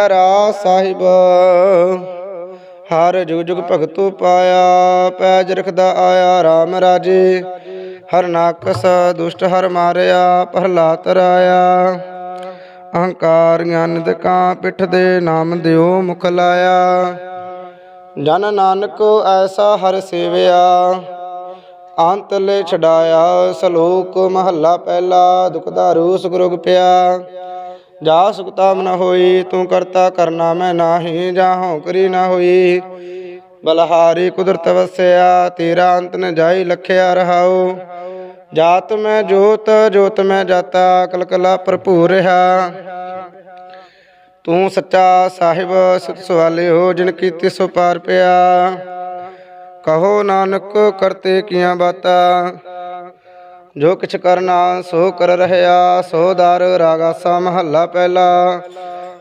ਰਾ ਸਾਹਿਬ, ਹਰ ਜੁਗ ਜੁਗ ਭਗਤੂ ਪਾਇਆ, ਪੈਜ ਰਖਦਾ ਆਇਆ RAM ਰਾਜੇ। ਹਰ ਨਾਕਸ ਦੁਸ਼ਟ ਹਰ ਮਾਰਿਆ, ਪ੍ਰਹਲਾਦ ਰਾਇਆ। ਅਹੰਕਾਰ ਗਿਆਨ ਦੇ ਪਿੱਠ ਦੇ ਨਾਮ ਦਿਓ ਮੁਖ ਲਾਇਆ। ਜਨ ਨਾਨਕ ਐਸਾ ਹਰ ਸੇਵਿਆ, ਅੰਤ ਲੈ ਛਡਾਇਆ, ਸਲੋਕ ਮਹੱਲਾ ਪਹਿਲਾ ਦੁਖਦਾਰੂ ਸੁਗਰੁਗ ਪਿਆ। ਜਾ ਸੁਖਤਾ ਨ ਹੋਈ, ਤੂੰ ਕਰਤਾ ਕਰਨਾ ਮੈਂ ਨਾਹੀ ਜਾਹੋਂ ਕਰੀ ਨ ਹੋਈ। ਬਲਹਾਰੀ ਕੁਦਰਤ ਵਸਿਆ, ਤੇਰਾ ਅੰਤ ਨ ਜਾਈ ਲਖਿਆ ਰਹਾਉ। ਜਾਤ ਮੈਂ ਜੋਤ ਜੋਤ ਮੈਂ ਜਾਤਾ, ਕਲਕਲਾ ਭਰਪੂਰ ਰਹਾ। ਤੂੰ ਸੱਚਾ ਸਾਹਿਬ, ਸੁਤ ਸਵਾਲੇ ਹੋ, ਜਿਨ ਕੀਤੀ ਸੋ ਪਾਰ ਪਿਆ। ਕਹੋ ਨਾਨਕ, ਕਰਤੇ ਕੀਆਂ ਬਾਤਾਂ। ਜੋ ਕਿਛ ਕਰਨਾ ਸੋ ਕਰ ਰਹਿਆ, ਸੋ ਦਰ ਰਾਗਾਸਾ ਮਹੱਲਾ ਪਹਿਲਾ।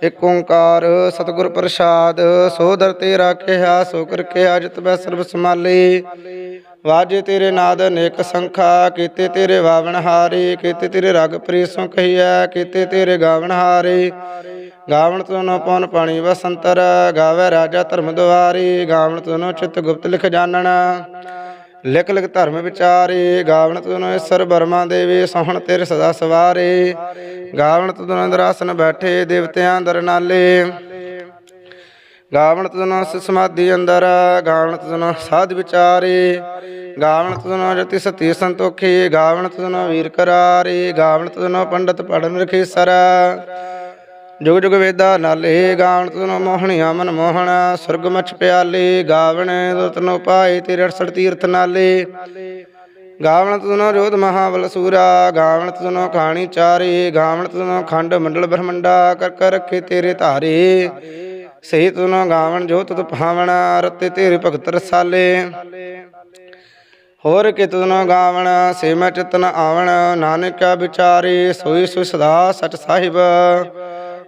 ਇਕ ਓੰਕਾਰ ਸਤਿਗੁਰ ਪ੍ਰਸਾਦ, ਸੋ ਦਰ ਤੇ ਰਾਖਿਆ ਸੋ ਕਰ ਕੇ ਅਜਤ ਬੈ ਸਰਬ ਸਮਾਲੀ ਵਾਜੇ ਤੇਰੇ ਨਾਦ ਅਨੇਕ ਸੰਖਾ, ਕੀਤੇ ਤੇਰੇ ਵਾਵਣ ਹਾਰੇ, ਕੀਤੇ ਤੇਰੇ ਰਗ ਪ੍ਰੀਸੋਂ ਕਹੀਐ, ਕੀਤੇ ਤੇਰੇ ਗਾਵਣ ਹਾਰੇ। ਗਾਵਣ ਤੁਨੋ ਪਉਨ ਪਾਣੀ ਵਸੰਤਰ, ਗਾਵੇ ਰਾਜਾ ਧਰਮ ਦੁਆਰੀ, ਗਾਵਣ ਤੁਨੋ ਚਿਤ ਗੁਪਤ ਲਿਖ ਜਾਣਨਾ। ਲਿਖ ਲਿਖ ਧਰਮ ਵਿਚਾਰੇ ਗਾਵਣ ਤੁਨੋ ਈਸਰ ਬਰਮਾ ਦੇਵੇ, ਸੋਹਣ ਤੇਰੇ ਸਦਾ ਸਵਾਰੇ। ਗਾਵਣ ਤੁਨੋ ਇੰਦਰਾਸਨ ਬੈਠੇ, ਦੇਵਤਿਆਂ ਦਰ ਨਾਲੇ। ਗਾਵਣ ਤੁਨੋ ਸਮਾਧੀ ਅੰਦਰ ਗਾਵਣ ਤੁਨੋ ਸਾਧ ਵਿਚਾਰੇ। ਗਾਵਣ ਤੁਨੋ ਜਤੀ ਸਤੀ ਸੰਤੋਖੀ ਗਾਵਣ ਤੁਨੋ ਵੀਰ ਕਰਾਰੇ। ਗਾਵਣ ਤੁਨੋ ਪੰਡਤ ਪੜਨ ਰਖੀ ਸਰਾ ਜੁਗ ਜੁਗ ਵੇਦਾ ਨਾਲੇ ਗਾਵਣ ਤੁਨੋ ਮੋਹਣੀਆਂ ਮਨ ਮੋਹਣ, ਸੁਰਗ ਮਛ ਪਿਆਲੇ, ਗਾਵਣ ਰਤਨੋ ਪਾਏ ਤੇਰੇ 68 ਤੀਰਥ ਨਾਲੇ। ਗਾਵਣ ਤੁਨੋ ਜੋਤ ਮਹਾਬਲ ਸੂਰਾ, ਗਾਵਣ ਤਨੋ ਖਾਣੀ ਚਾਰੇ, ਗਾਵਣ ਤਨੋ ਖੰਡ ਮੰਡਲ ਬ੍ਰਹਮੰਡਾ, ਕਰ ਕਰ ਰੱਖੇ ਤੇਰੇ ਧਾਰੇ। ਸਹੀ ਤਨੋ ਗਾਵਣ ਜੋਤ ਤੁਤ ਭਾਵਣ, ਰਤੇ ਤੇਰੇ ਭਗਤ ਰਸਾਲੇ। ਹੋਰ ਕਿਤ ਤੁਨੋ ਗਾਵਣ ਸੇ ਮੈਂ ਚਿਤਨ ਆਵਣ, ਨਾਨਕਾ ਵਿਚਾਰੇ, ਸੋਈ ਸੋ ਸਦਾ ਸਚ ਸਾਹਿਬ।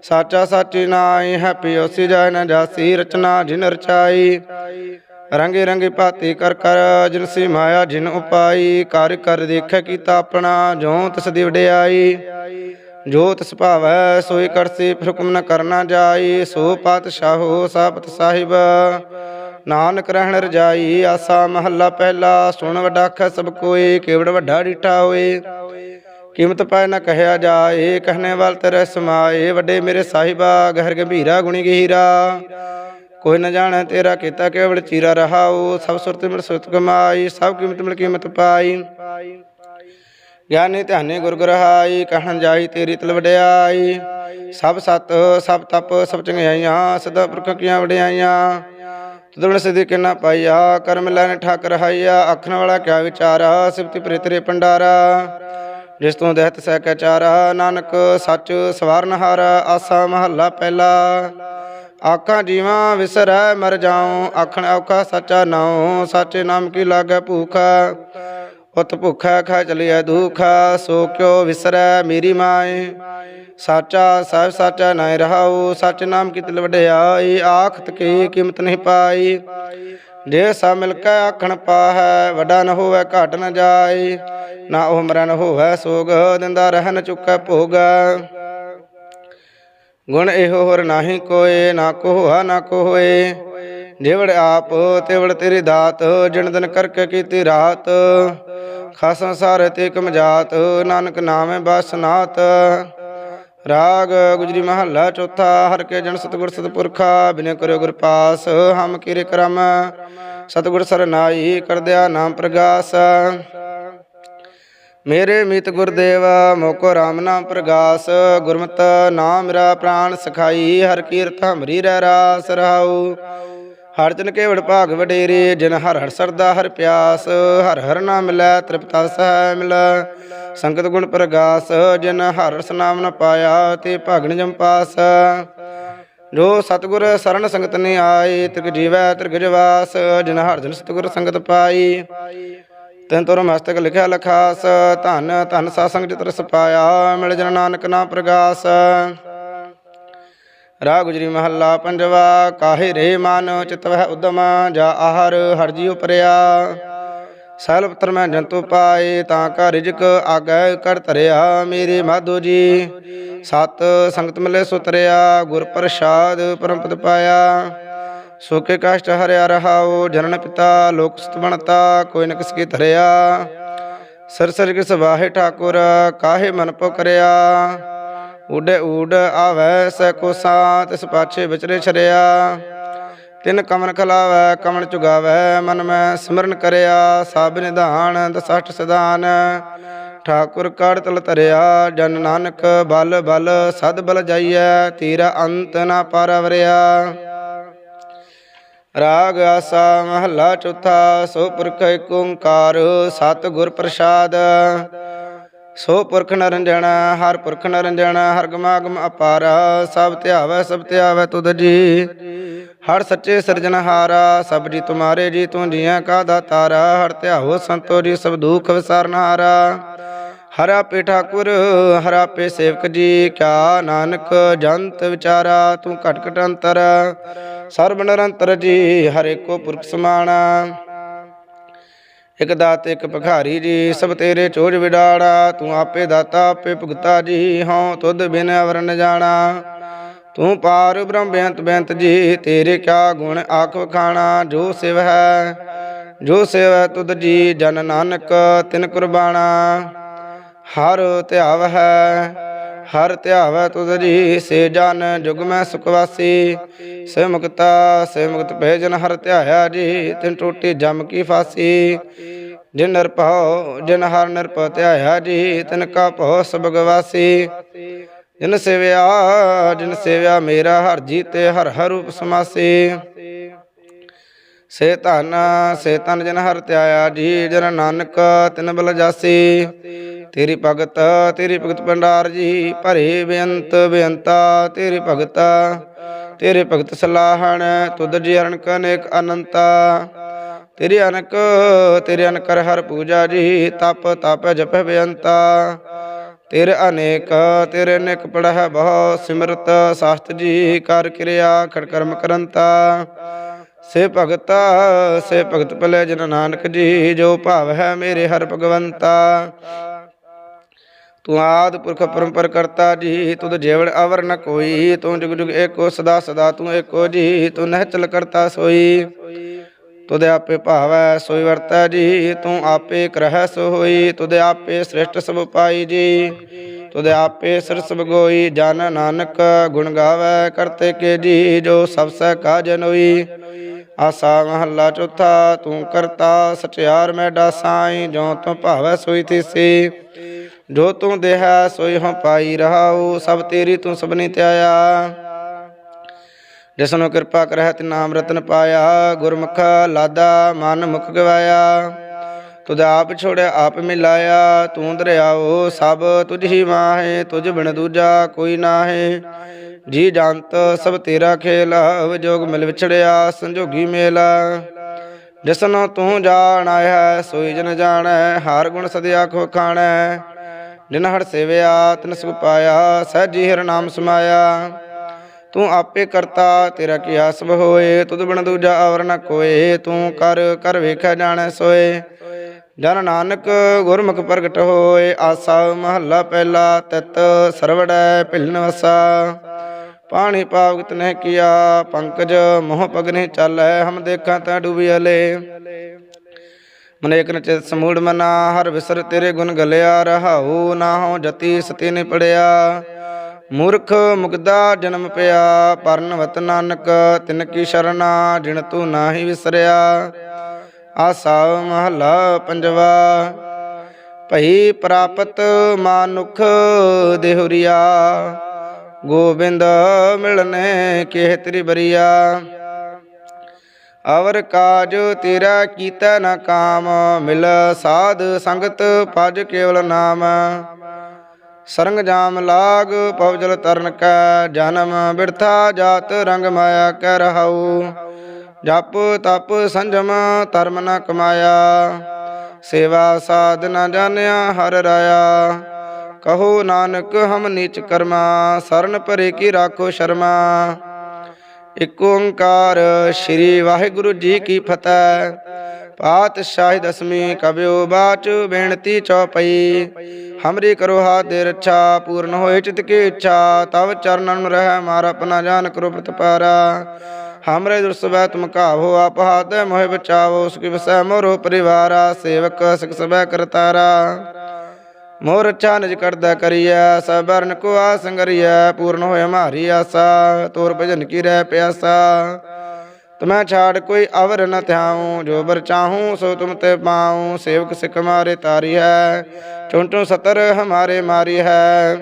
ਸਾਚਾ ਸਾਚੀ ਨਾਈ ਹੈ ਪਿਓਸੀ ਜੈ ਨ ਜਾਸੀ, ਰਚਨਾ ਜਿਨ ਰਚਾਈ। ਰੰਗੇ ਰੰਗੇ ਭਾਤੀ ਕਰ ਕਰ, ਜਿਨ ਸੀ ਮਾਇਆ ਜਿਨ ਉਪਾਈ। ਕਰ ਕਰ ਦੇਖੈ ਕੀਤਾ ਆਪਣਾ, ਜੋ ਤਿਸ ਦੀ ਵਡਿਆਈ। ਜੋ ਤਿਸ ਭਾਵੈ, ਸੋਈ ਕਰਸੀ ਹੁਕਮ ਨ ਕਰਨਾ ਜਾਈ। ਸੋ ਪਾਤਸ਼ਾਹੋ, ਸਾਬਤ ਸਾਹਿਬ। ਨਾਨਕ ਰਹਿਣ ਰਜਾਈ, ਆਸਾ ਮਹੱਲਾ ਪਹਿਲਾ। ਸੁਣ ਵਡਾਖ ਸਭ ਕੋਏ ਕੇਵੜ ਵੱਡਾ ਡੀਠਾ ਹੋਏ। ਕੀਮਤ ਪਾਇ ਨ ਕਹਿਆ ਜਾਏ ਕਹਨੇ ਵਾਲ ਤੇਰੇ ਸਮਾਏ, ਵੱਡੇ ਮੇਰੇ ਸਾਹਿਬਾ, ਗਹਿਰ ਗੰਭੀਰਾ ਗੁਣੀ ਗਹੀਰਾ। ਕੋਈ ਨ ਜਾਣੈ ਤੇਰਾ ਕੀਤਾ ਕੇਵਲ ਚੀਰਾ ਰਹਾਉ, ਸਭ ਸੁਰਤ ਮਿਲ ਸੁਰਤ ਕਮਾਈ, ਸਭ ਕੀਮਤ ਮਿਲ ਕੀਮਤ ਪਾਈ। ਗਿਆਨੀ ਧਿਆਨੇ ਗੁਰ ਗਰਹਾਈ, ਕਹਿਣ ਜਾਈ ਤੇਰੀ ਤਲ ਵਡਿਆਈ। ਸਭ ਸਤ, ਸਭ ਤਪ, ਸਭ ਚੰਗਿਆਈਆਂ, ਸਦਾ ਪੁਰਖ ਕੀਆਂ ਵਡਿਆਈਆਂ। ਤੁਦਣ ਸਿਧੀ ਕਿਨਾ ਪਾਈਆ ਕਰਮ ਲੈਣ ਠਾਕ ਰਹਾਈਆ ਆਖਣ ਵਾਲਾ ਕਿਆ ਵਿਚਾਰਾ, ਸਿਫਤੀ ਪ੍ਰੇ ਤੇਰੇ ਪੰਡਾਰਾ ਜਿਸ ਤੋਂ ਦਹਿਤ ਸਹਿ ਕੈ ਚਾਰਾ ਨਾਨਕ ਸੱਚ ਸਵਾਰਨਹਾਰ ਆਸਾ ਮਹੱਲਾ ਪਹਿਲਾ। ਆਖਾਂ ਜੀਵਾਂ ਵਿਸਰੈ ਮਰ ਜਾਉ, ਆਖਣ ਔਖਾ ਸੱਚਾ ਨਾਉ, ਸਾਚੇ ਨਾਮ ਕੀ ਲਾਗੈ ਭੂਖਾ? ਉਤ ਭੁਖਾ ਖਾ ਚਲਿਐ ਦੁਖਾ, ਸੋ ਕਿਉ ਵਿਸਰੈ ਮੇਰੀ ਮਾਏ? ਸਾਚਾ ਸਾਹਿਬ ਸਾਚਾ ਨਾਇ ਰਹਾਉ, ਸਚ ਨਾਮ ਕੀ ਤਿਲ ਵਡਿਆਈ, ਆਖਤ ਕੀ ਕੀਮਤ ਨਹੀਂ ਪਾਈ? ਜੇ ਸਾ ਮਿਲ ਕੇ ਆਖਣ ਪਾਹੈ, ਵੱਡਾ ਨ ਹੋਵੇ ਘਟ ਨ ਜਾਏ ਨਾ ਉਹ ਮਰਨ ਹੋਵੇ ਸੋਗ, ਦਿੰਦਾ ਰਹਿਣ ਚੁੱਕੈ ਭੋਗ। ਗੁਣ ਇਹੋ ਹੋਰ ਨਾਹੀ ਕੋਏ, ਨਾ ਕੋ ਹੋਆ ਨਾ ਕੋਏ। ਜਿਵੜ ਆਪ, ਤਿਵੜ ਤੇਰੀ ਦਾਤ, ਜਿਣ ਦਿਨ ਕਰਕੇ ਕੀਤੀ ਰਾਤ। ਖਾਸ ਸੰਸਾਰ ਤੇ ਕਮ ਜਾਤ, ਨਾਨਕ ਨਾਮੇ ਬਸਨਾਤ ਰਾਗ ਗੁਜਰੀ ਮਹੱਲਾ ਚੌਥਾ, ਹਰ ਕੇ ਜਨ ਸਤਿਗੁਰ ਸਤਿਪੁਰਖਾ ਬਿਨੇ ਕਰਿਓ ਗੁਰ ਪਾਸ, ਹਮ ਕੀਰੇ ਕਰਮ। ਸਤਿਗੁਰ ਸਰਨਾਈ ਕਰਦਿਆ ਨਾਮ ਪ੍ਰਗਾਸ। ਮੇਰੇ ਮਿਤ ਗੁਰਦੇਵ, ਮੋਕੋ RAM ਨਾਮ ਪ੍ਰਗਾਸ। ਗੁਰਮਤਿ ਨਾਮ ਮੇਰਾ ਪ੍ਰਾਨ ਸਖਾਈ, ਹਰ ਕੀਰਤ ਹਮਰੀ ਰਹਿ ਰਾਸ ਰਹਾਉ। ਹਰ ਜਨ ਕੇਵੜ ਭਾਗ ਵਡੇਰੇ, ਜਿਨ ਹਰ ਹਰ ਸਰਦਾ ਹਰ ਪਿਆਸ, ਹਰ ਹਰ ਨਾਮ ਮਿਲੈ, ਤ੍ਰਿਪਤਾ ਸਹਿ ਮਿਲ। ਸੰਗਤ ਗੁਣ ਪ੍ਰਗਾਸ, ਜਿਨ ਹਰ ਰਸ ਨਾਮ ਨ ਪਾਇਆ, ਤੇ ਭਾਗਣ ਜਮ ਪਾਸ। ਜੋ ਸਤਿਗੁਰ ਸਰਣ ਸੰਗਤ ਨੇ ਆਏ, ਤਿਰਗ ਜੀਵੈ, ਤਿਰਗ ਜਵਾਸ, ਜਿਨ ਹਰ ਜਨ ਸਤਿਗੁਰ ਸੰਗਤ ਪਾਈ। ਤੈਨ ਤੁਰ ਮਸਤਕ ਲਿਖਿਆ ਲਖਾਸ, ਧਨ ਧਨ ਸਾ ਸੰਗ ਜਿਤ ਰਸ ਪਾਇਆ, ਮਿਲ ਜਨ ਨਾਨਕ ਨਾਮ ਪ੍ਰਗਾਸ। ਰਾ ਗੁਜਰੀ ਮਹੱਲਾ ਪੰਜਵਾ, ਕਾਹੇ ਰੇ ਮਨ ਚਿਤ ਵਹਿ ਉਦਮ, ਜਾ ਆਹਰ ਹਰ ਜੀ ਉਪਰਿਆ ਸੈਲ ਪੁੱਤਰ ਮੈਂ ਜੰਤੂ ਪਾਏ, ਤਾਂ ਕਾ ਰਿਜਕ ਆਗੈ ਕਰ ਧਰਿਆ। ਮੇਰੇ ਮਾਧੋ ਜੀ, ਸਤ ਸੰਗਤ ਮਿਲੇ ਸੁਤਰਿਆ, ਗੁਰ ਪ੍ਰਸਾਦ ਪਰਮ ਪਦ ਪਾਇਆ। ਸੋਕੇ ਕਸ਼ਟ ਹਰਿਆ ਰਹਾਉ, ਜਨਨ ਪਿਤਾ ਲੋਕ ਸਤ ਬਣਤਾ, ਕੋਈ ਨ ਕਿਸ ਕੀ ਧਰਿਆ। ਸਰ ਕਿਸ ਵਾਹੇ ਠਾਕੁਰ, ਕਾਹੇ ਮਨ ਪੋ ਕਰਿਆ ਉਡੇ ਉਡ ਆਵੈ ਸੈ ਕੋਸਾ ਤਿਸ ਪਾਛੇ ਵਿਚਰੇ ਛਰਿਆ। ਤਿਨ ਕਮਨ ਖਲਾਵੈ ਕਮਨ ਚੁਗਾਵੈ, ਮਨ ਮੈਂ ਸਿਮਰਨ ਕਰਿਆ। ਸਭ ਨਿਧਾਨ, ਦਸਠ ਸਦਾਨ ਠਾਕੁਰ ਕੜ ਤਲ ਤਰਿਆ ਜਨ ਨਾਨਕ ਬਲ ਬਲ ਸਦ ਬਲ ਜਾਈਐ, ਤੀਰਾ ਅੰਤ ਨਾ ਪਰਵਰਿਆ ਰਾਗ ਆਸਾ ਮਹੱਲਾ ਚੌਥਾ, ਸੋ ਪੁਰਖ ਏਕ ਓੰਕਾਰ ਸਤ ਗੁਰ ਪ੍ਰਸਾਦ। ਸੋ ਪੁਰਖ ਨਰੰਜਣ ਹਰ ਪੁਰਖ ਨਰੰਜਣ ਹਰ ਗਮਾਗਮ ਅਪਾਰ, ਸਭ ਧਿਆਵੈ ਸਭ ਧਿਆਵੈ ਤੁਧ ਜੀ। ਹਰ ਸੱਚੇ ਸਿਰਜਣਹਾਰਾ ਸਭ ਜੀ ਤੁਮਾਰੇ ਜੀ ਤੂੰ ਜੀਆਂ ਕਾ ਦਾਤਾਰਾ, ਹਰ ਧਿਆਵੋ ਸੰਤੋ ਜੀ, ਸਭ ਦੁਖ ਵਿਸਾਰਨਹਾਰਾ ਹਰਾ। ਪੇ ਠਾਕੁਰ, ਹਰਾ ਪੇ ਸੇਵਕ ਜੀ, ਕਿਆ ਨਾਨਕ ਜੰਤ ਵਿਚਾਰਾ, ਤੂੰ ਘਟ ਘਟ ਅੰਤਰ। ਸਰਬ ਨਿਰੰਤਰ ਜੀ, ਹਰੇ ਕੋ ਪੁਰਖ ਸਮਾਣਾ। ਇਕ ਦਾਤ, ਇਕ ਭਖਾਰੀ ਜੀ, ਸਭ ਤੇਰੇ ਚੋਜ ਵਿਡਾੜਾ ਤੂੰ ਆਪੇ ਦਾਤਾ, ਆਪੇ ਭੁਗਤਾ ਜੀ, ਹਉ ਤੁਧ ਬਿਨ ਅਵਰਨ ਜਾਣਾ। ਤੂੰ ਪਾਰ ਬ੍ਰਹਮ ਬੇਅੰਤ ਬੇਅੰਤ ਜੀ, ਤੇਰੇ ਕਿਆ ਗੁਣ ਆਖ ਵਖਾਣਾ। ਜੋ ਸਿਵ ਹੈ, ਜੋ ਸਿਵ ਹੈ ਤੁਧ ਜੀ, ਜਨ ਨਾਨਕ ਤਿਨ ਕੁਰਬਾਨਾ। ਹਰ ਧਿਆਵ ਹੈ ਹਰ ਧਿਆਵੈ ਤੁਧ ਜੀ, ਸੇ ਜਨ ਜੁਗ ਮੈਂ ਸੁਖ ਵਾਸੀ। ਸੇ ਮੁਕਤਾ, ਸੇ ਮੁਕਤ ਭੈ ਜਨ ਹਰ ਧਿਆਇਆ ਜੀ, ਤਿਨ ਟੋਟੀ ਜਮ ਕੀ ਫਾਸੀ। ਜਿਨ ਨਿਰਭਉ, ਜਿਨ ਹਰ ਨਿਰਭਉ ਧਿਆਇਆ ਜੀ, ਤਿਨ ਕਾ ਭਉ ਸਭ ਗਵਾਸੀ। ਜਿਨ ਸੇਵਿਆ ਜਿਨ ਸੇਵਿਆ ਮੇਰਾ ਹਰ ਜੀ ਤੇ ਹਰ ਹਰ ਰੂਪ ਸਮਾਸੀ। ਸੇ ਧਨ, ਸੇ ਤਨ ਜਨ ਹਰ ਧਿਆਇਆ ਜੀ ਜਨ ਨਾਨਕ, ਤਿਨ ਬਲ ਜਾਸੀ। ਤੇਰੀ ਭਗਤ ਤੇਰੀ ਭਗਤ ਭੰਡਾਰ ਜੀ, ਭਰੇ ਬੇਅੰਤ ਬੇਅੰਤਾ, ਤੇਰੀ ਭਗਤ, ਤੇਰੇ ਭਗਤ ਸਲਾਹਣ, ਤੁਧ ਜੀ ਅਰਣਕ ਅਨੇਕ ਅਨੰਤਾ। ਤੇਰੀ ਅਨਕ, ਤੇਰੇ ਅਨਕਰ ਹਰ ਪੂਜਾ ਜੀ, ਤਪ ਤਪ ਜਪ ਬੇਅੰਤਾ। ਤੇਰੇ ਅਨੇਕ ਤੇਰੇ ਅਨੇਕ ਪੜਹ ਬਹੁ ਸਿਮਰਤ, ਸਾਸਤ ਜੀ, ਕਰ ਕਿਰਿਆ, ਖੜ ਕਰਮ ਕਰੰਤਾ। ਸੇ ਭਗਤਾ, ਸੇ ਭਗਤ ਭਲੇ ਜਨ ਨਾਨਕ ਜੀ, ਜੋ ਭਾਵ ਹੈ ਮੇਰੇ ਹਰ ਭਗਵੰਤਾ। ਤੂੰ ਆਦ ਪੁਰਖ ਪਰੰਪਰ ਕਰਤਾ ਜੀ, ਤੁਧ ਜੇਵੜ ਅਵਰ ਨ ਕੋਈ, ਤੂੰ ਜੁਗ ਜੁਗ ਏਕੋ ਸਦਾ ਸਦਾ ਤੂੰ ਏਕੋ ਜੀ, ਤੂੰ ਨਹਿ ਚਲ ਕਰਤਾ ਸੋਈ। ਤੁਧ ਆਪੇ ਭਾਵੈ ਸੋਈ ਵਰਤੈ ਜੀ, ਤੂੰ ਆਪੇ ਕਰਹਿ ਸੋ ਹੋਈ ਤੁਧ ਆਪੇ ਸ੍ਰਿਸ਼ਟ ਸਭ ਪਾਈ ਜੀ। ਤੁਧ ਆਪੇ ਸਿਰ ਸਭ ਗੋਈ, ਜਨ ਨਾਨਕ ਗੁਣ ਗਾਵੈ ਕਰਤੇ ਕੇ ਜੀ, ਜੋ ਸਭ ਸਹਿ ਕਾਜ ਨੋਈ ਆਸਾ ਮਹੱਲਾ ਚੌਥਾ, ਤੂੰ ਕਰਤਾ ਸਚਿਆਰ ਮੈਡਾ ਸਾਈ, ਜੋ ਤੂੰ ਭਾਵੈ ਸੋਈ ਥੀਸੀ ਜੋ ਤੂੰ ਦੇਹਾ, ਸੋਈ ਹਉ ਪਾਈ ਰਹਾਉ, ਸਭ ਤੇਰੀ ਤੂੰ ਸਭਨੀ ਧਿਆਇਆ ਜਿਸਨੂੰ ਕਿਰਪਾ ਕਰਹਿ ਤੇ ਨਾਮ ਰਤਨ ਪਾਇਆ, ਗੁਰਮੁਖ ਲਾਦਾ ਮਨ ਮੁਖ ਗਵਾਇਆ। ਤੁਧ ਆਪ ਛੋੜਿਆ ਆਪ ਮਿਲਾਇਆ, ਤੂੰ ਦਰਿਆਓ ਸਭ ਤੁਝ ਹੀ ਮਾਹੇ, ਤੁਝ ਬਿਨ ਦੂਜਾ ਕੋਈ ਨਾਹੀ। ਜੀ ਜੰਤ ਸਭ ਤੇਰਾ ਖੇਲ ਵਿਜੋਗ ਮਿਲ ਵਿਛੜਿਆ, ਸੰਜੋਗੀ ਮੇਲ। ਜਿਸਨੂੰ ਤੂੰ ਜਾਣੈ ਹੈ ਸੋਈ ਜਨ ਜਾਣੈ, ਹਾਰ ਗੁਣ ਸਦਿਆ ਖੋ ਖਾਣੈ। ਜਿਨ ਹਰ ਸੇਵਿਆ, ਤਿਨ ਸੁਖ ਪਾਇਆ, ਸਹਿਜੀ ਹਰ ਨਾਮ ਸਮਾਇਆ। ਤੂੰ ਆਪੇ ਕਰਤਾ, ਤੇਰਾ ਕੀ ਆਸਬ ਹੋਏ, ਤੁਧ ਬਿਨ ਦੂਜਾ ਅਵਰ ਨ ਕੋਏ। ਤੂੰ ਕਰ ਕਰ ਵੇਖਿਆ ਜਾਣੈ, ਸੋਏ। ਜਨ ਨਾਨਕ ਗੁਰਮੁਖ ਪ੍ਰਗਟ ਹੋਏ, ਆਸਾ ਮਹੱਲਾ ਪਹਿਲਾ, ਤਿਤ ਸਰਵੜੈ ਭਿਲਨ ਵਸਾ। ਪਾਣੀ ਪਾਵਗਤ ਨਹਿ ਕੀਆ, ਪੰਕਜ ਮੋਹ ਪਗਨੇ ਚਾਲੈ, ਹਮ ਦੇਖਾਂ ਤਾਂ ਡੂਬੀ ਹਲੇ ਮਨੇਕ ਨਚਿਤ ਸਮੂੜ ਮਨਾ, ਹਰ ਵਿਸਰ ਤੇਰੇ ਗੁਣ ਗਲਿਆ, ਰਹਾਉ ਨਾ ਹੋ ਜਤੀ ਸਤੀ ਨੇ ਪੜਿਆ ਮੂਰਖ ਮੁਗਦਾ ਜਨਮ ਪਿਆ ਪਰਨ ਵਤ ਨਾਨਕ, ਤਿਨ ਕੀ ਸ਼ਰਨਾ ਜਿਣ ਤੂੰ ਨਾਹੀ ਵਿਸਰਿਆ। ਆਸਾ ਮਹੱਲਾ ਪੰਜਵਾ, ਭਈ ਪ੍ਰਾਪਤ ਮਾਨੁਖ ਦੇਹੁਰੀਆ। ਗੋਬਿੰਦ ਮਿਲਨੇ ਕਿਹ ਤੇਰੀ ਬਰੀਆ ਅਵਰ ਕਾਜ ਤੇਰਾ ਕੀਤਾ ਨ ਕਾਮ, ਮਿਲ ਸਾਧ ਸੰਗਤ ਪਜ ਕੇਵਲ ਨਾਮ। ਸਰੰਗ ਜਾਮ ਲਾਗ ਪਵਜਲ ਤਰਨ ਕੈ, ਜਨਮ ਬਿਰਥਾ ਜਾਤ ਰੰਗ ਮਾਇਆ ਕੈ ਰਹਾਉ। ਜਪ ਤਪ ਸੰਜਮ ਧਰਮ ਨ ਕਮਾਇਆ। ਸੇਵਾ ਸਾਧ ਨ ਜਾਣਿਆ ਹਰ ਰਾਇਆ। ਕਹੋ ਨਾਨਕ, ਹਮ ਨੀਚ ਕਰਮਾ, ਸਰਨ ਭਰੇ ਕੀ ਰਾਖੋ ਸ਼ਰਮਾ। ਇਕ ਓੰਕਾਰ ਸ੍ਰੀ ਵਾਹਿਗੁਰੂ ਜੀ ਕੀ ਫਤਿਹ। ਪਾਤਸ਼ਾਹੀ ਦਸਮੀ ਕਬਿਓ ਬਾਚ ਬੇਨਤੀ ਚੌਪਈ। ਹਮਰੀ ਕਰੋ ਹਾਥ ਦੇ ਰੱਛਾ, ਪੂਰਨ ਹੋਏ ਚਿਤ ਕੀ ਇੱਛਾ। ਤਵ ਚਰਨਨ ਰਹਿ ਮਾਰ ਆਪਣਾ ਜਾਨ ਕਰੋ ਪ੍ਰਤਪਾਰਾ ਹਮਰੇ ਦੁਰਸਵੈ ਤੁਮ ਕਾਹੋ ਆਪ ਹਾਥ ਮੋਹਿ ਬਚਾਵੋ, ਸੁਖੀ ਵਸੈ ਮੋਰੋ ਪਰਿਵਾਰਾ। ਸੇਵਕ ਸਿਖ ਸਭੈ ਕਰਤਾਰਾ। ਮੋਰ ਰੱਛਾ ਨਿਜ ਕਰਦਾ ਕਰੀਐ, ਸਬਰਨ ਕੋ ਆਸੰਗਰੀਐ ਪੂਰਨ ਹੋਏ ਹਮਾਰੀ ਆਸਾ, ਤੋਰ ਭਜਨ ਕੀ ਰਹਿ ਪਿਆਸਾ ਤੁਮੈ ਛਾੜ ਕੋਈ ਅਵਰ ਨ ਧਿਆਉ, ਜੋ ਬਰ ਚਾਹੂੰ ਸੋ ਤੁਮ ਤੇ ਪਾਉ, ਸੇਵਕ ਸਿਖ ਮਾਰੇ ਤਾਰੀ ਹੈ ਚੁੰਟੂ ਸਤਰ ਹਮਾਰੇ ਮਾਰੀ ਹੈ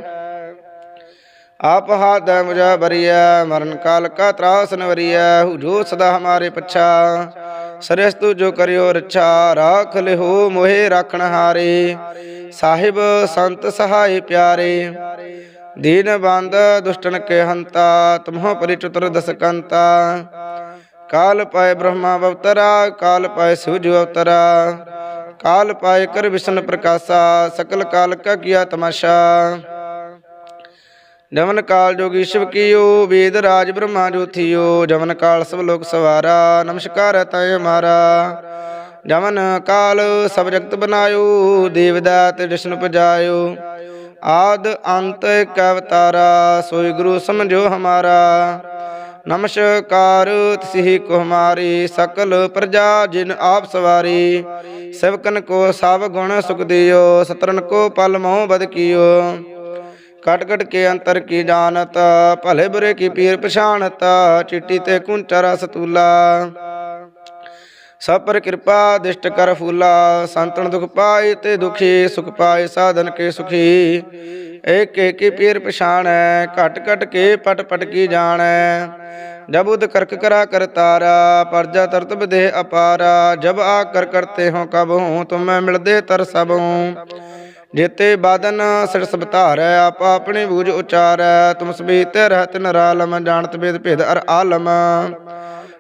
ਆਪ ਹਾਥ ਮੁਝਾ ਬਰੀਐ ਮਰਨ ਕਾਲ ਕਾ ਤਰਾਸ ਨਵਰੀਐ ਹੂ ਜੋ ਸਦਾ ਹਮਾਰੇ ਪਛਾ। ਸਰਸਤੂ ਜੋ ਕਰਿਓ ਰੱਛਾ, ਰਾਖ ਲਿਹੋ ਮੋਹਿ ਰਾਖਣ ਹਾਰੇ। ਸਾਹਿਬ ਸੰਤ ਸਹਾਈ ਪਿਆਰੇ, ਦੀਨ ਬੰਦ ਦੁਸ਼ਟਨ ਕੇ ਹੰਤਾ, ਤੁਮਹੁ ਪਰਿ ਦਸਕੰਤਾ ਕਾਲ ਪਾਏ ਬ੍ਰਹਮਾ ਅਵਤਰਾ, ਕਾਲ ਪਾਏ ਸਿਵ ਅਵਤਰਾ। ਕਾਲ ਪਾਏ ਕਰ ਵਿਸ਼ਨ ਪ੍ਰਕਾਸ਼ਾ, ਸਕਲ ਕਾਲ ਕਾ ਕੀਆ ਤਮਾਸ਼ਾ। ਜਮਨ ਕਾਲ ਜੋਗੀ ਸ਼ਿਵ ਕੀਓ, ਵੇਦ ਰਾਜ ਬ੍ਰਹਮਾ ਜੋਥਿਓ ਜਮਨ ਕਾਲ ਸਭ ਲੋਕ ਸਵਾਰਾ, ਨਮਸਕਾਰ ਹੈ ਤੈ ਹਮਾਰਾ ਜਮਨ ਕਾਲ ਸਭ ਜਗਤ ਬਨਾਇਓ ਦੇਵਦਾਤ ਵਿਸ਼ਨੂੰ ਪਜਾਇਓ। ਆਦ ਅੰਤ ਕਵਤਾਰਾ ਸੋਈ ਗੁਰੂ ਸਮਝੋ ਹਮਾਰਾ। ਨਮਸਕਾਰ ਤਿਸਹੀ ਕੋ ਹਮਾਰੀ, ਸਕਲ ਪ੍ਰਜਾ ਜਿਨ ਆਪ ਸਵਾਰੀ। ਸੇਵਕਨ ਕੋ ਸਭ ਗੁਣ ਸੁਖ ਦਿਓ, ਸਤਰਨ ਕੋ ਪਲ ਮੋਹ ਬਦ ਕੀਓ। ਕਟ ਕਟ ਕੇ ਅੰਤਰ ਕੀ ਜਾਣਤ, ਭਲੇ ਬੁਰੇ ਕੀ ਪੀਰ ਪਛਾਨਤ ਚਿੱਟੀ ਤੇ ਕੁੰਚਰਾ ਸਤੂਲਾ ਸਭ ਪਰ ਕਿਰਪਾ ਦਿਸ਼ਟ ਕਰ ਫੂਲਾ, ਸੰਤਨ ਦੁਖ ਪਾਏ ਤੇ ਦੁਖੀ, ਸੁਖ ਪਾਏ ਸਾਧਨ ਕੇ ਸੁਖੀ। ਏਕ ਏਕ ਪੀਰ ਪਛਾਣੈ, ਘਟ ਘਟ ਕੇ ਪਟ ਪਟ ਕੀ ਜਾਣੈ। ਜਬ ਉਦ ਕਰਕ ਕਰਾ ਕਰਤਾਰਾ ਪਰਜਾ ਤਰਤ ਵਿਦੇ ਅਪਾਰਾ। ਜਬ ਆ ਕਰ ਕਰਤੇ ਹੋ ਕਬ ਹੂੰ, ਤੁਮੈ ਮਿਲਦੇ ਤਰ ਸਭ ਹੂੰ। ਜੇਤੇ ਬਾਦਨ ਸਿਰਸ ਬਧਾਰੈ ਆਪ ਆਪਣੀ ਬੂਝ ਉਚਾਰੈ, ਤੁਮ ਸਬੀਤ ਰਹਿਤ ਨਰਾਲਮ, ਜਾਣਤ ਬੇਦ ਭੇਦ ਅਰ ਆਲਮ।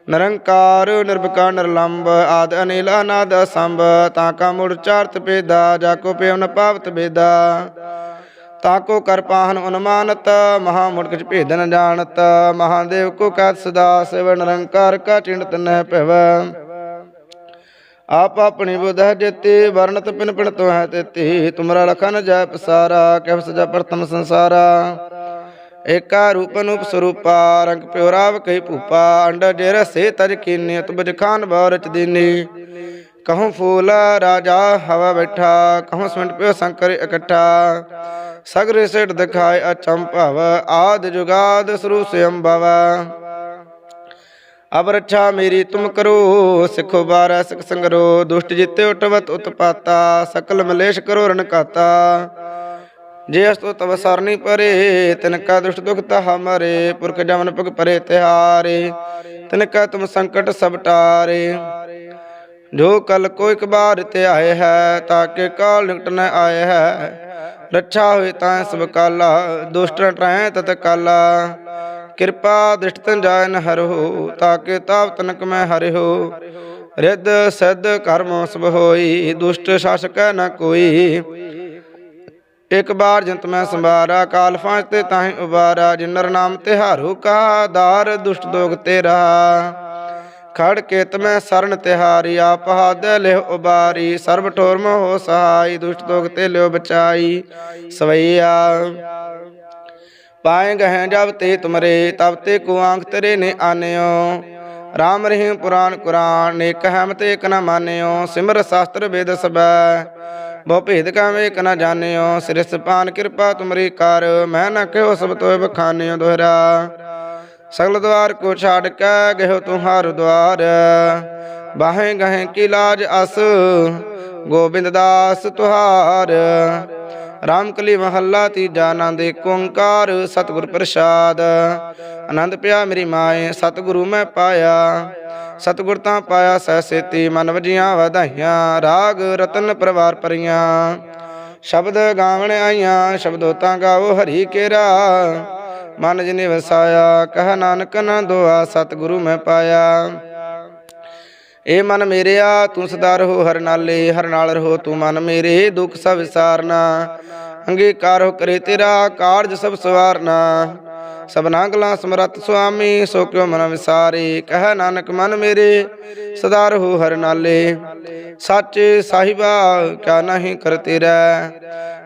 ਨਿਰੰਕਾਰ, ਨਿਰਭਕਾਰ, ਨਿਰਲੰਬ, ਆਦ ਅਨਿਲ ਅਨਾਦ ਅਸੰਭ, ਤਾਂ ਕਾ ਮੁੜ ਚਾਰਤ ਪੇਦਾ ਜਾ ਕੋ ਪਿਉ ਨ ਪਾਵਤ ਬੇਦਾ। ਤਾਂ ਕੋ ਕਰ ਪਾਹਨ ਅਨੁਮਾਨਤ ਮਹਾ ਮੁੜ ਕਿਛ ਭੇਦ ਨ ਜਾਣਤ, ਮਹਾਦੇਵ ਕੋ ਕਤ ਸਦਾ ਸਿਵ, ਨਿਰੰਕਾਰ ਕਾ ਚਿੰਤ ਨਹਿ ਭਵ। ਆਪ ਆਪਣੀ ਬੁਧ ਜਤੀ, ਵਰਣਤ ਪਿਨ ਪਿਨ ਤੋ ਹੈ ਤੇਤੀ। ਤੁਮਰਾ ਲਖਨ ਜੈ ਪਸਾਰਾ, ਕਹਿ ਸਜਾ ਪ੍ਰਥਮ ਸੰਸਾਰਾ। ਏਕਾ ਰੂਪ ਅਨੂਪ ਸਰੂਪਾ, ਰੰਗ ਪਿਉਰਾਵ ਕਈ ਭੂਪਾ, ਅੰਡ ਜੇ ਰਸੇ ਤਜ ਕੀਨੇ, ਤੁਬਜ ਖਾਨ ਬੌਰਚ ਦੀਨੀ। ਕਹੂੰ ਫੂਲ ਰਾਜਾ ਹਵਾ ਬੈਠਾ, ਕਹੂੰ ਸੁੰਡ ਪਿਓ ਸੰਕਰ ਇਕੱਠਾ। ਸਗਰੇ ਸੇਠ ਦਿਖਾਏ ਅਚੰਭਵ ਆਦ ਜੁਗਾਦ ਸਰੂ ਸਿਅੰਭਵ। ਅਬ ਰੱਛਾ ਮੇਰੀ ਤੁਮ ਕਰੋ, ਸਿਖੋ ਬਾਰੈ ਸਿਖ ਸੰਗਰੋ, ਦੁਸ਼ਟ ਜਿਤੇ ਉਟਵਤ ਉਤਪਾਤਾ, ਸਕਲ ਮਲੇਸ਼ ਕਰੋ ਰਣਕਾਤਾ ਜੇ ਅਸਤੋ ਤਵ ਸਰਨੀ ਪਰੇ, ਤਿਨ ਕਾ ਦੁਸ਼ਟ ਦੁਖ ਤਹ ਮਰੇ, ਪੁਰਖ ਜਮਨ ਪੁਗ ਪਰੇ ਤਿਹਾਰੇ, ਤਿਨ ਕਾ ਤੁਮ ਸੰਕਟ ਸਭ ਟਾਰੇ। ਜੋ ਕਲ ਕੋ ਇਕ ਬਾਰ ਤੇ ਆਏ ਹੈ ਤਾਕੇ ਕਾਲ ਨਿਕਟ ਨ ਆਏ ਹੈ। ਰੱਛਾ ਹੋਏ ਤਾਂ ਸਭ ਕਾਲਾ, ਦੁਸ਼ਟ ਟਰੈ ਤਤ ਕਾਲਾ। ਕਿਰਪਾ ਦ੍ਰਿਸ਼ਟ ਤਨ ਜਾਇ ਨ ਹਰਹੁ, ਤਾਕੇ ਤਾਪ ਤਨਕ ਮੈਂ ਹਰਿਹੁ। ਰਿੱਧ ਸਿੱਧ ਕਰਮ ਸਭ ਹੋਈ, ਦੁਸ਼ਟ ਸ਼ਾਸਕੈ ਨ ਕੋਈ। ਇਕ ਬਾਰ ਜੰਤ ਮੈਂ ਸੰਭਾਰਾ, ਕਾਲ ਫਾਂਸ ਤੇ ਤਾਹੀਂ ਉਬਾਰਾ, ਜਿਨਰ ਨਾਮ ਤਿਹਾਰੂ ਕਾ ਦਾਰ ਦੁਸ਼ਟ ਦੋਗ ਤੇਰਾ। ਖੜ ਕੇ ਤਮੈ ਸਰਨ ਤਿਹਾਰੀ, ਆਪ ਹੱਦ ਲਿਹ ਉਬਾਰੀ, ਸਰਬ ਠੋਰਮ ਹੋ ਸਹਾਈ, ਦੁਸ਼ਟ ਦੋਗ ਤੇ ਲਿਓ ਬਚਾਈ। ਸਵਈਆ। ਪਾਏ ਗਹਿ ਜਬ ਤੇ ਤੁਮਰੇ, ਤਬ ਤੇ ਕੋ ਆਂਖ ਤੇਰੇ ਨੇ ਆਨਿਓ। ਰਾਮ ਰਹੀਮ ਪੁਰਾਨ ਕੁਰਾਨ, ਨੇਕ ਹਮ ਤੇ ਇਕ ਨ ਮਾਨਿਓ। ਸਿਮਰ ਸ਼ਾਸਤਰ ਵੇਦ ਸਬੈ ਬਹੁ ਭੇਦ ਕਾ ਵੇਕ ਨ ਜਾਣਿਓ। ਸਿਰਸ ਪਾਨ ਕਿਰਪਾ ਤੁਮਰੀ ਕਰ, ਮੈਂ ਨ ਕਹਿਓ ਸਭ ਤੋਇ ਬਖਾਨਿਓ ਦੁਹਰਾ। ਸਗਲ ਦਵਾਰ ਕੋ ਛਾੜ ਕੇ ਗਇਓ ਤੁਹਾਰ ਦਵਾਰ ਬਾਹੇ ਗਹੇ ਕੀ ਲਾਜ ਅਸ, ਗੋਬਿੰਦ ਦਾਸ ਤੁਹਾਰ। ਰਾਮ ਕਲੀ ਮਹੱਲਾ ਤੀਜਾ ਆਨੰਦ ਏਕ ਓੰਕਾਰ, ਸਤਿਗੁਰ ਪ੍ਰਸਾਦ। ਆਨੰਦ ਪਿਆ ਮੇਰੀ ਮਾਏ, ਸਤਿਗੁਰੂ ਮੈਂ ਪਾਇਆ। ਸਤਿਗੁਰ ਤਾਂ ਪਾਇਆ ਸਹਿ ਸੇਤੀ, ਮਨ ਵਜੀਆਂ ਵਧਾਈਆਂ, ਰਾਗ ਰਤਨ ਪਰਵਾਰ ਪਰੀਆਂ ਸ਼ਬਦ ਗਾਵਣ ਆਈਆਂ, ਸ਼ਬਦੋ ਤਾਂ ਗਾਵੋ ਹਰੀ ਕੇਰਾ। ਮਨ ਜਿਨੇ ਵਸਾਇਆ, ਕਹ ਨਾਨਕ ਨਾ ਦੋਆ, ਸਤਿਗੁਰੂ ਮੈਂ ਪਾਇਆ। ਏ ਮਨ ਮੇਰਿਆ, ਤੂੰ ਸਦਾ ਰਹੋ ਹਰ ਨਾਲੇ, ਹਰ ਨਾਲ ਰਹੋ ਤੂੰ ਮਨ ਮੇਰੇ, ਦੁੱਖ ਸਭ ਵਿਸਾਰਨਾ। ਅੰਗੀਕਾਰ ਹੋ ਕਰੇ ਤੇਰਾ, ਕਾਰਜ ਸਭ ਸਵਾਰਨਾ। ਸਭਨਾ ਕਲਾ ਸਮਰੱਥ ਸੁਆਮੀ, ਸੋ ਕਿਉ ਮਨ ਵਿਸਾਰੇ? ਕਹਿ ਨਾਨਕ, ਮਨ ਮੇਰੇ, ਸਦਾ ਰਹੋ ਹਰ ਨਾਲੇ। ਸੱਚ ਸਾਹਿਬਾ, ਕਿਆ ਨਹੀਂ ਕਰ ਤੇਰਾ।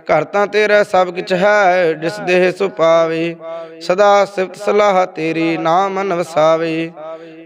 ਘਰ ਤਾਂ ਤੇਰਾ ਸਭ ਕਿਛ ਹੈ, ਜਿਸ ਦੇਹ ਸੋ ਪਾਵੇ। ਸਦਾ ਸਿਫਤ ਸਲਾਹ ਤੇਰੀ, ਨਾਮ ਮਨ ਵਸਾਵੇ।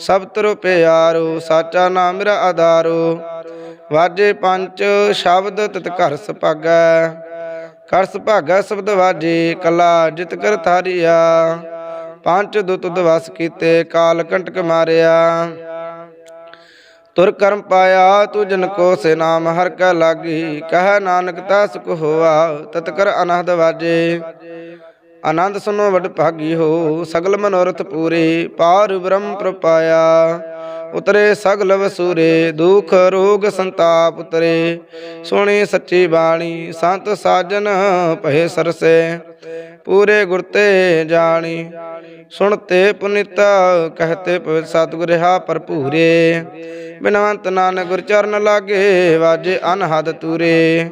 ਸਭ ਤਰੋ ਪਿਆਰੋ, ਸਾਚਾ ਨਾਮ ਮੇਰਾ ਆਧਾਰੋ। ਵਾਜੇ ਪੰਜ ਸ਼ਬਦ ਤਿਤ ਘਰ ਸੁਭਾਗੈ। ਕਰ ਸੁਭਾਗੈ ਸ਼ਬਦ ਵਾਜੇ, ਕਲਾ ਜਿਤ ਕਰ ਥਾਰੀਆ ਪੰਜ ਦੁੱਤ ਦਵਸ ਕੀਤੇ, ਕਾਲ ਕੰਟਕ ਮਾਰਿਆ। ਤੁਰ ਕਰਮ ਪਾਇਆ, ਤੂ ਜਨ ਕੋ ਸੇ ਨਾਮ ਹਰ ਕੈ ਲਾਗੀ। ਕਹ ਨਾਨਕ ਤਾ ਸੁਖ ਹੋਆ, ਤਤ ਕਰ ਅਨਹਦ ਵਾਜੇ। ਆਨੰਦ ਸੁਨੋ ਵਡ ਭਾਗੀ ਹੋ, ਸਗਲ ਮਨੋਰਥ ਪੂਰੇ, ਪਾਰ ਬ੍ਰਹਮ ਪ੍ਰਪਾਇਆ। ਉਤਰੇ ਸਗਲ ਵਸੂਰੇ, ਦੁਖ ਰੋਗ ਸੰਤਾਪ ਉਤਰੇ। ਸੁਣੀ ਸੱਚੀ ਬਾਣੀ, ਸੰਤ ਸਾਜਨ ਭਏ ਸਰਸੇ। ਪੂਰੇ ਗੁਰ ਤੇ ਜਾਣੀ, ਸੁਣਤੇ ਪੁਨਿਤ, ਕਹਤੇ ਪਵਿੱਤ ਸਤਿਗੁਰ ਰਹਾ ਭਰਪੂਰੇ। ਬਿਨਵੰਤ ਨਾਨਕ ਗੁਰ ਚਰਨ ਲਾਗੇ, ਵਾਜੇ ਅਨਹਦ ਤੂਰੇ।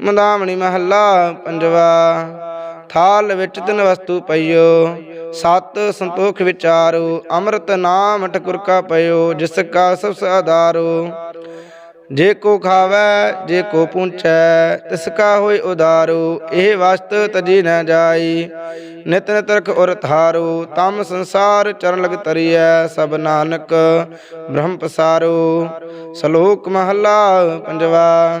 ਮੰਦਾਵਣੀ ਮਹੱਲਾ ਪੰਜਵਾ। ਥਾਲ ਵਿੱਚ ਤਿਨ ਵਸਤੂ ਪਈਓ। ਸਤ ਸੰਤੋਖ ਵਿਚਾਰੋ, ਅੰਮ੍ਰਿਤ ਨਾਮ ਠਕੁਰ ਕਾ ਪਇਓ, ਜਿਸ ਕਾ ਸਭ ਸਾਧਾਰੋ ਜੇ ਕੋ ਖਾਵੈ, ਜੇ ਕੋ ਪੁੰਚੈ ਤਿਸ ਕਾ ਹੋਇ ਉਦਾਰੋ ਇਹ ਵਸਤ ਤਜੀ ਨ ਜਾਈ। ਨਿਤ ਨਿਤ ਰਖ ਉਰ ਥਾਰੋ ਤਮ ਸੰਸਾਰ ਚਰਨ ਲਗ ਤਰੀਐ, ਸਭ ਨਾਨਕ ਬ੍ਰਹਮ ਪਸਾਰੋ। ਸ਼ਲੋਕ ਮਹੱਲਾ ਪੰਜਵਾ।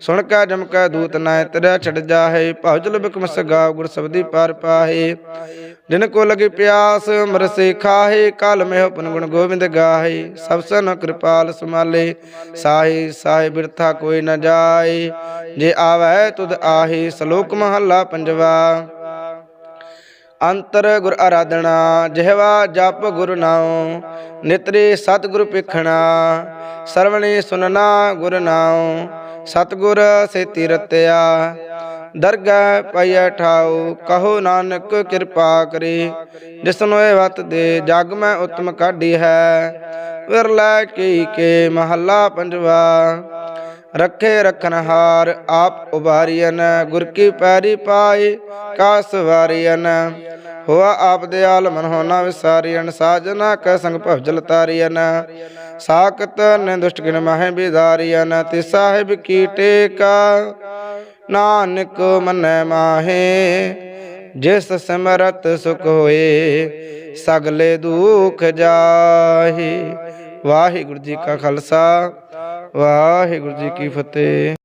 ਸੁਣ ਕੈ ਜਮ ਕੈ ਦੂਤ ਨਾਇ, ਤੇਰਾ ਛੜ ਜਾਹੇ। ਭਉਜਲ ਬਿਕਮ ਸਗਾ ਗੁਰ ਸਬਦੀ ਪਾਰ ਪਾਹੇ। ਜਿਨ ਕੋ ਲਗੇ ਪਿਆਸ ਮਰਸੇ ਖਾਹੇ। ਕਲ ਮਹਿ ਉਪਨ ਗੁਣ ਗੋਬਿੰਦ ਗਾਹੇ। ਸਭ ਸਨ ਕਿਰਪਾਲ ਸਮਾਲੇ ਸਾਹੀ, ਸਾਹੇ ਬਿਰਥਾ ਕੋਈ ਨ ਜਾਏ। ਜੇ ਆਵੈ ਤੁਧ ਆਹੇ, ਸ਼ਲੋਕ ਮਹੱਲਾ ਪੰਜਵਾ। ਅੰਤਰ ਗੁਰ ਆਰਾਧਨਾ, ਜਿਹਵਾ ਜਪ ਗੁਰ ਨਾਉ। ਨਿਤਰੇ ਸਤਿਗੁਰ ਪਿਖਣਾ ਸਰਵਣੇ ਸੁਨਣਾ ਗੁਰ ਨਾਉ। ਸਤਿਗੁਰ ਸੇਤੀ ਰਤਿਆ ਦਰਗਹਿ ਪਈਐ ਠਾਉ, ਕਹੋ ਨਾਨਕ ਕਿਰਪਾ ਕਰੇ। ਜਿਸਨੋ ਇਹ ਵਤ ਦੇ, ਜਗ ਮੈਂ ਉਤਮ ਕਾਢੀ ਹੈ। ਵਿਰਲਾ ਕੀ ਕੇ ਮਹੱਲਾ ਪੰਜਵਾ ਰੱਖੇ ਰਖਨ ਹਾਰ ਆਪ ਉਬਾਰੀਨ ਗੁਰ ਕੀ ਪੈਰੀ ਪਾਈ, ਕਾਸ ਵਾਰੀਨ ਹੋਆ ਆਪ ਦਿਆਲ ਮਨ ਹੋਣਾ ਵਿਸਾਰੀਨ ਸਾਜਨਾ ਕੈ ਸੰਗ ਭਵਜਲ ਤਾਰੀਨ ਸਾਖਤ ਨੇ ਗਿਨ ਮਹਿ ਬਿਦਾਰੀਨ ਤੇ ਸਾਹਿਬ ਕੀ ਟੇਕਾ। ਨਾਨਕ ਮਨੈ ਮਾਹੇ, ਜਿਸ ਸਿਮਰਤ ਸੁਖ ਹੋਏ, ਸਗਲੇ ਦੁਖ ਜਾਹੇ। ਵਾਹਿਗੁਰੂ ਜੀ ਕਾ ਖਾਲਸਾ ਵਾਹਿਗੁਰੂ ਜੀ ਕੀ ਫਤਿਹ।